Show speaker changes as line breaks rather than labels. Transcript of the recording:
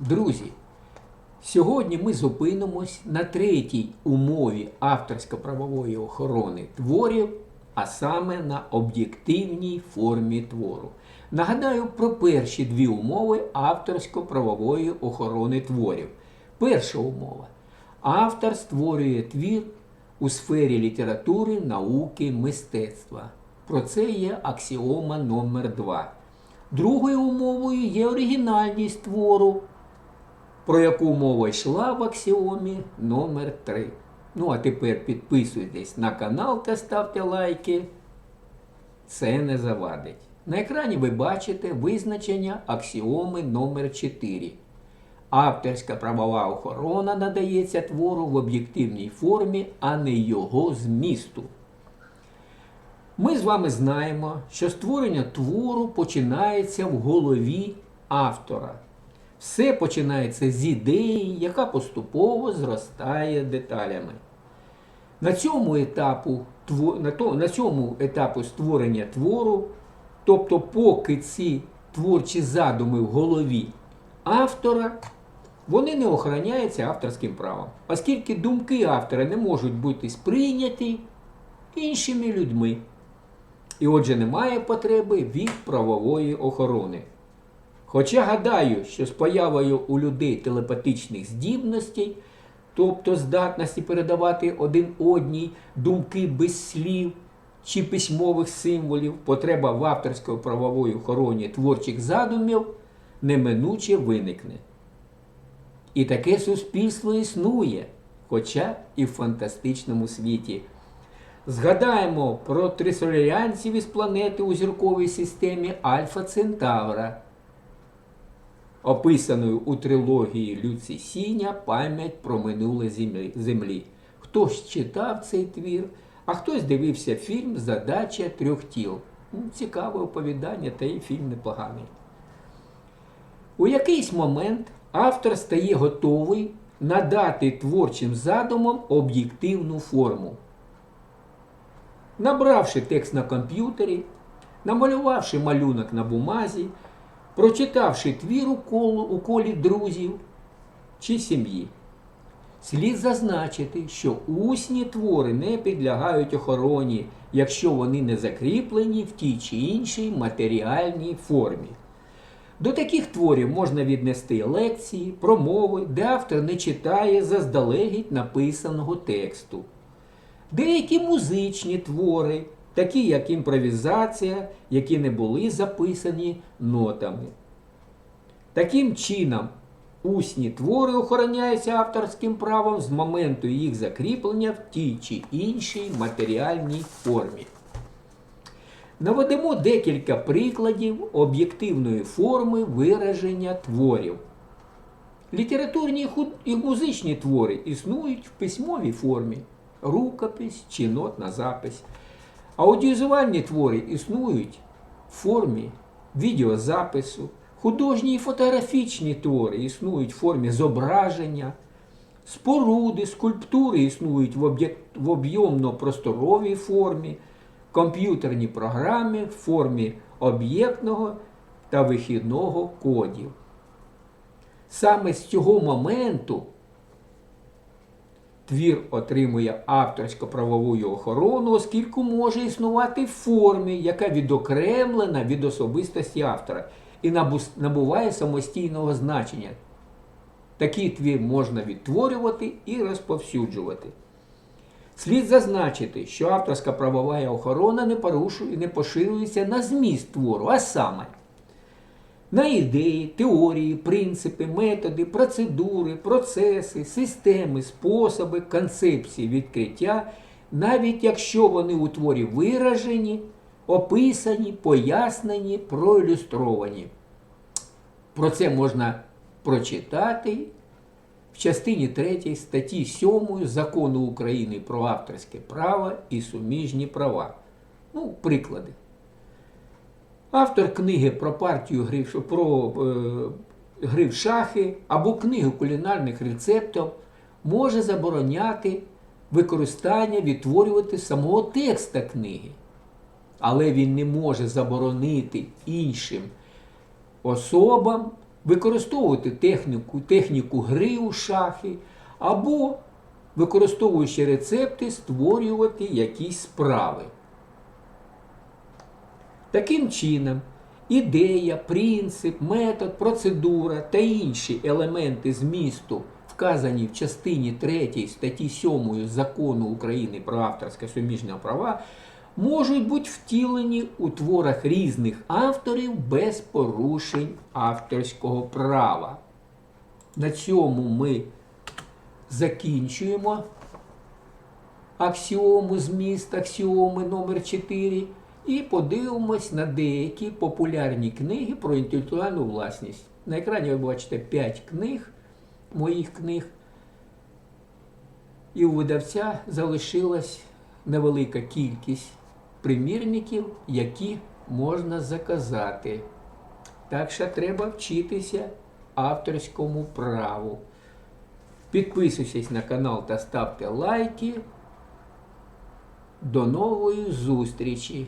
Друзі, сьогодні ми зупинимось на третій умові авторсько-правової охорони творів, а саме на об'єктивній формі твору. Нагадаю про перші дві умови авторсько-правової охорони творів. Перша умова. Автор створює твір у сфері літератури, науки, мистецтва. Про це є аксіома номер 2 Другою умовою є оригінальність твору, про яку мова йшла в аксіомі номер 3 Ну, а тепер підписуйтесь на канал та ставте лайки. Це не завадить. На екрані ви бачите визначення аксіоми номер 4 Авторська правова охорона надається твору в об'єктивній формі, а не його змісту. Ми з вами знаємо, що створення твору починається в голові автора. Все починається з ідеї, яка поступово зростає деталями. На цьому, етапу, на, цьому етапу створення твору, тобто поки ці творчі задуми в голові автора, вони не охороняються авторським правом, оскільки думки автора не можуть бути сприйняті іншими людьми. І отже, немає потреби від правової охорони. Хоча гадаю, що з появою у людей телепатичних здібностей, тобто здатності передавати один одній думки без слів чи письмових символів, потреба в авторсько-правової охороні творчих задумів неминуче виникне. І таке суспільство існує, хоча і в фантастичному світі. Згадаємо про трисоляріанців із планети у зірковій системі Альфа Центавра, описаною у трилогії Люці Сіня Пам'ять про минуле землі-. Хтось читав цей твір, а хтось дивився фільм Задача трьох тіл. Ну, Цікаве оповідання, та й фільм непоганий. У якийсь момент автор стає готовий надати творчим задумам об'єктивну форму. Набравши текст на комп'ютері, намалювавши малюнок на бумазі, прочитавши твір у, колу, у колі друзів чи сім'ї. Слід зазначити, що усні твори не підлягають охороні, якщо вони не закріплені в тій чи іншій матеріальній формі. До таких творів можна віднести лекції, промови, де автор не читає заздалегідь написаного тексту. Деякі музичні твори, такі як імпровізація, які не були записані нотами. Таким чином, усні твори охороняються авторським правом з моменту їх закріплення в тій чи іншій матеріальній формі. Наведемо декілька прикладів об'єктивної форми вираження творів. Літературні і музичні твори існують в письмовій формі, рукопись чи нотна запись. Аудіозуальні твори існують в формі відеозапису, художні і фотографічні твори існують в формі зображення, споруди, скульптури існують в об'ємно-просторовій формі, комп'ютерні програми в формі об'єктного та вихідного кодів. Саме з цього моменту твір отримує авторсько-правову охорону, оскільки може існувати в формі, яка відокремлена від особистості автора і набуває самостійного значення. Такий твір можна відтворювати і розповсюджувати. Слід зазначити, що авторська правова охорона не порушує і не поширюється на зміст твору, а саме на ідеї, теорії, принципи, методи, процедури, процеси, системи, способи, концепції відкриття, навіть якщо вони у творі виражені, описані, пояснені, проілюстровані. Про це можна прочитати в частині 3 статті 7 Закону України про авторське право і суміжні права. Ну, приклади. Автор книги про партію гри, в- про е, гри в шахи або книги кулінарних рецептів може забороняти використання, відтворювати самого текста книги. Але він не може заборонити іншим особам використовувати техніку, техніку гри у шахи, або, використовуючи рецепти, створювати якісь справи. Таким чином, ідея, принцип, метод, процедура та інші елементи змісту, вказані в частині 3 статті 7 Закону України про авторське суміжне права, можуть бути втілені у творах різних авторів без порушень авторського права. На цьому ми закінчуємо аксіому зміст, аксіоми номер 4 і подивимось на деякі популярні книги про інтелектуальну власність. На екрані ви бачите 5 книг, моїх книг. І у видавця залишилась невелика кількість примірників, які можна заказати. Так що треба вчитися авторському праву. Підписуйтесь на канал та ставте лайки. До нової зустрічі!